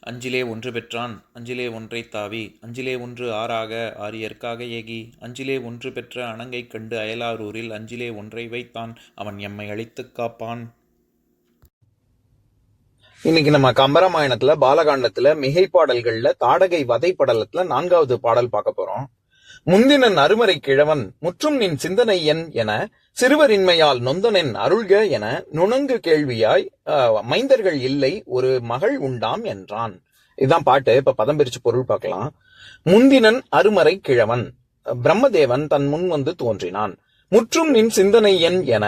அஞ்சிலே ஒன்று பெற்றான் அஞ்சிலே ஒன்றை தாவி அஞ்சிலே ஒன்று ஆறாக ஆரியற்காக ஏகி அஞ்சிலே ஒன்று பெற்ற அணங்கை கண்டு அயலாரூரில் அஞ்சிலே ஒன்றை வைத்தான் அவன் எம்மை அழித்துக் காப்பான். இன்னைக்கு நம்ம கம்பராமாயணத்துல பாலகாண்டத்துல மிகை பாடல்கள்ல தாடகை வதை படலத்துல நான்காவது பாடல் பார்க்க போறோம். முந்தினன் அருமறை கிழவன் முற்றும் நின் சிந்தனை என் என சிறுவரின்மையால் நொந்தனின் அருள்க என நுணங்கு கேள்வியாய் மைந்தர்கள் இல்லை ஒரு மகள் உண்டாம் என்றான். இதுதான் பாட்டு. இப்ப பதம் பிரிச்சு பொருள் பார்க்கலாம். முந்தினன் அருமறை கிழவன். பிரம்மதேவன் தன் முன் வந்து தோன்றினான். முற்றும் நின் சிந்தனை என் என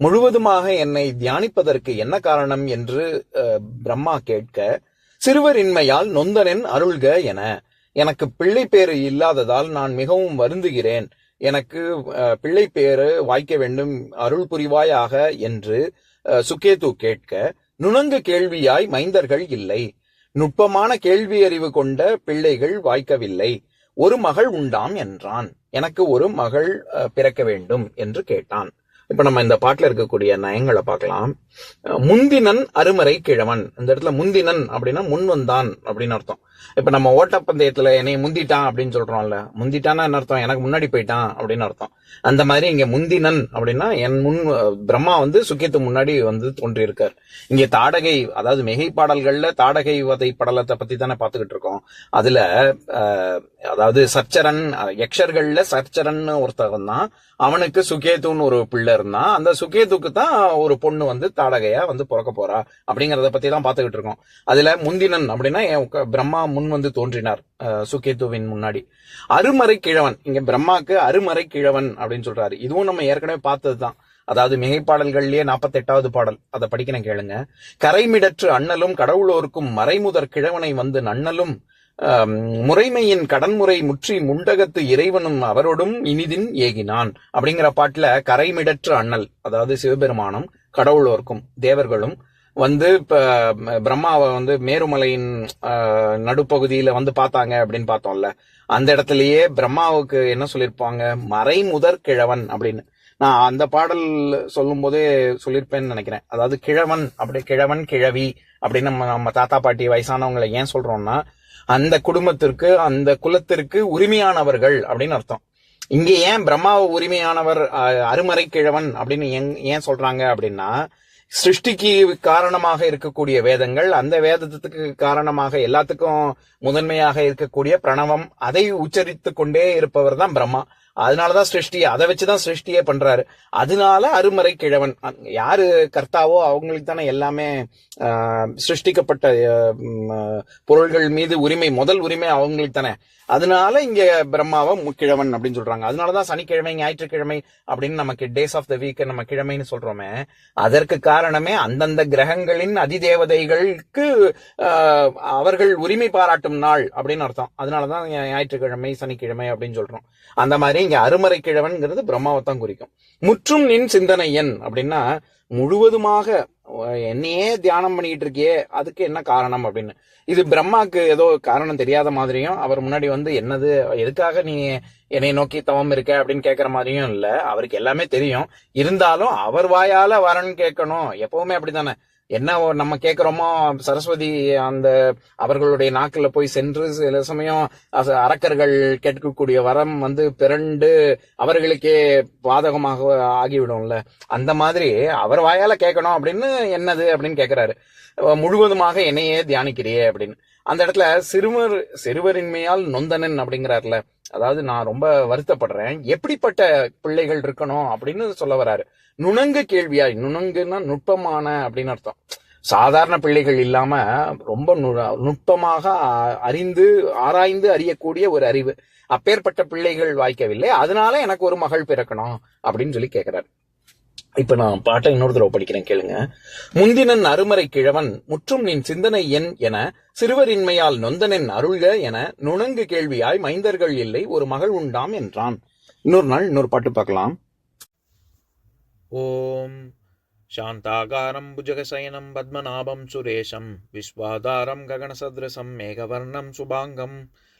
முழுவதுமாக என்னை தியானிப்பதற்கு என்ன காரணம் என்று அஹ், பிரம்மா கேட்க சிறுவரின்மையால் நொந்தனின் அருள்க என எனக்கு பிள்ளை பேரு இல்லாததால் நான் மிகவும் வருந்துகிறேன். எனக்கு பிள்ளை பேரு வாய்க்க வேண்டும் அருள் புரிவாயாக என்று சுகேது கேட்க நுணங்கு கேள்வியாய் மைந்தர்கள் இல்லை. நுட்பமான கேள்வி அறிவு கொண்ட பிள்ளைகள் வாய்க்கவில்லை. ஒரு மகள் உண்டாம் என்றான். எனக்கு ஒரு மகள் அஹ், பிறக்க வேண்டும் என்று கேட்டான். இப்ப நம்ம இந்த பாட்டுல இருக்கக்கூடிய நயங்களை பார்க்கலாம். முந்தினன் அருமறை கிழவன். இந்த இடத்துல முந்தினன் அப்படின்னா முன் வந்தான் அப்படின்னு அர்த்தம். இப்ப நம்ம ஓட்டப்பந்தயத்துல என்னை முந்திட்டான் அப்படின்னு சொல்றோம்ல முந்திட்டான்னா என்ன அர்த்தம்? எனக்கு முன்னாடி போயிட்டான் அப்படின்னு அர்த்தம். அந்த மாதிரி இங்க முந்தினன் அப்படின்னா என் முன் பிரம்மா வந்து சுக்கியத்து முன்னாடி வந்து தோன்றியிருக்கார். இங்க தாடகை அதாவது மிகை பாடல்கள்ல தாடகை வதை படலத்தை பத்தி தானே பாத்துக்கிட்டு இருக்கோம். அதுல அதாவது சர்ச்சரன் யக்ஷர்கள்ல சர்ச்சரன் ஒருத்தவன் தான். அவனுக்கு சுகேத்துன்னு ஒரு பிள்ளை இருந்தா அந்த சுகேதுக்கு தான் ஒரு பொண்ணு வந்து தாடகையா வந்து பிறக்க போறா அப்படிங்கறத பத்தி தான் பாத்துக்கிட்டு இருக்கோம். அதுல முந்தினன் அப்படின்னா பிரம்மா முன் வந்து தோன்றினார் சுகேதுவின் முன்னாடி. அருமறை கிழவன் இங்க பிரம்மாக்கு அருமறை கிழவன் அப்படின்னு சொல்றாரு. இதுவும் நம்ம ஏற்கனவே பார்த்ததுதான். அதாவது மிகைப்பாடல்கள்லயே நாற்பத்தி எட்டாவது பாடல். அதை படிக்கிறேன் கேளுங்க. கரைமிடற்று அண்ணலும் கடவுளோருக்கும் மறைமுதற் கிழவனை வந்து நன்னலும் முறைமையின் கடன்முறை முற்றி முண்டகத்து இறைவனும் அவரோடும் இனிதின் ஏகினான். அப்படிங்கிற பாட்டுல கரைமிடற்று அண்ணல் அதாவது சிவபெருமானும் கடவுளோர்க்கும் தேவர்களும் வந்து இப்ப பிரம்மாவை வந்து மேருமலையின் நடுப்பகுதியில் நடுப்பகுதியில வந்து பார்த்தாங்க அப்படின்னு பார்த்தோம்ல. அந்த இடத்துலயே பிரம்மாவுக்கு என்ன சொல்லியிருப்பாங்க? மறைமுதற் கிழவன் அப்படின்னு. நான் அந்த பாடல் சொல்லும் போதே சொல்லியிருப்பேன்னு நினைக்கிறேன். அதாவது கிழவன் அப்படி கிழவன் கிழவி அப்படின்னு நம்ம நம்ம தாத்தா பாட்டி வயசானவங்களை ஏன் சொல்றோம்னா அந்த குடும்பத்திற்கு அந்த குலத்திற்கு உரிமையானவர்கள் அப்படின்னு அர்த்தம். இங்க ஏன் பிரம்மாவை உரிமையானவர் அருமறை கிழவன் அப்படின்னு ஏன் சொல்றாங்க அப்படின்னா சிருஷ்டிக்கு காரணமாக இருக்கக்கூடிய வேதங்கள் அந்த வேதத்துக்கு காரணமாக எல்லாத்துக்கும் முதன்மையாக இருக்கக்கூடிய பிரணவம் அதை உச்சரித்து கொண்டே இருப்பவர் தான் பிரம்மா. அதனாலதான் சிருஷ்டி அதை வச்சுதான் சிருஷ்டியே பண்றாரு. அதனால அருமறை கிழவன். யாரு கர்த்தாவோ அவங்களுக்கு தானே எல்லாமே சிருஷ்டிக்கப்பட்ட பொருள்கள் மீது உரிமை முதல் உரிமை அவங்களுக்கு தானே. அதனால இங்க பிரம்மாவை கிழவன் அப்படின்னு சொல்றாங்க. அதனாலதான் சனிக்கிழமை ஞாயிற்றுக்கிழமை அப்படின்னு நமக்கு டேஸ் ஆஃப் த வீக் நம்ம கிழமைன்னு சொல்றோமே. அதற்கு காரணமே அந்தந்த கிரகங்களின் அதிதேவதைகளுக்கு அவர்கள் உரிமை பாராட்டும் நாள் அப்படின்னு அர்த்தம். அதனாலதான் ஞாயிற்றுக்கிழமை சனிக்கிழமை அப்படின்னு சொல்றோம். அந்த மாதிரி இங்க அருமறை கிழவன்ங்கிறது பிரம்மாவை தான் குறிக்கும். முற்றும் நின் சிந்தனை என் அப்படின்னா முழுவதுமாக என்னையே தியானம் பண்ணிட்டு இருக்கியே அதுக்கு என்ன காரணம் அப்படின்னு. இது பிரம்மாக்கு ஏதோ காரணம் தெரியாத மாதிரியும் அவர் முன்னாடி வந்து என்னது எதுக்காக நீ என்னை நோக்கி தவம் இருக்க அப்படின்னு கேட்கற மாதிரியும் இல்ல. அவருக்கு எல்லாமே தெரியும். இருந்தாலும் அவர் வாயால வரன்னு கேட்கணும். எப்பவுமே அப்படித்தானே? என்ன நம்ம கேட்கிறோமோ சரஸ்வதி அந்த அவர்களுடைய நாக்குல போய் சென்று சில சமயம் அரக்கர்கள் கேட்கக்கூடிய வரம் வந்து பிறண்டு அவர்களுக்கே பாதகமாக ஆகிவிடும்ல. அந்த மாதிரி அவர் வாயால கேட்கணும் அப்படின்னு என்னது அப்படின்னு கேக்குறாரு. முழுவதுமாக என்னையே தியானிக்கிறியே அப்படின்னு. அந்த இடத்துல சிறுவர் சிறுவரின்மையால் நொந்தனன் அப்படிங்கிறாருல. அதாவது நான் ரொம்ப வருத்தப்படுறேன். எப்படிப்பட்ட பிள்ளைகள் இருக்கணும் அப்படின்னு சொல்ல வராரு. நுணங்கு கேள்வியாய் நுணங்குன்னா நுட்பமான அப்படின்னு அர்த்தம். சாதாரண பிள்ளைகள் இல்லாம ரொம்ப நுட்பமாக அ- அறிந்து ஆராய்ந்து அறியக்கூடிய ஒரு அறிவு. அப்பேற்பட்ட பிள்ளைகள் வாய்க்கவில்லை. அதனால எனக்கு ஒரு மகள் பிறக்கணும் அப்படின்னு சொல்லி கேட்கிறாரு இப்ப நான் பாட்டை இன்னொரு தடவை படிக்கிறேன் கேளுங்க. முந்தினன் அருமறை கிழவன் முற்றும் நின் சிந்தனை என் என சிறுவரின்மையால் நொந்தனன் அருள்க என நுணங்கு கேள்வியாய் மைந்தர்கள் இல்லை ஒரு மகள் உண்டாம் என்றான். இன்னொரு நாள் இன்னொரு பாட்டு பார்க்கலாம். ஓம் சாந்தாகாரம் புஜகசயனம் பத்மநாபம் சுரேஷம் விஸ்வாதாரம் ககனசதிரசம் மேகவர்ணம் சுபாங்கம்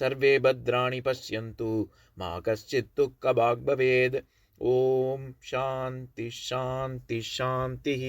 सर्वे भद्राणि पश्यन्तु मा कश्चित् दुःखभाग् भवेत् ॐ शान्ति शान्ति शान्तिः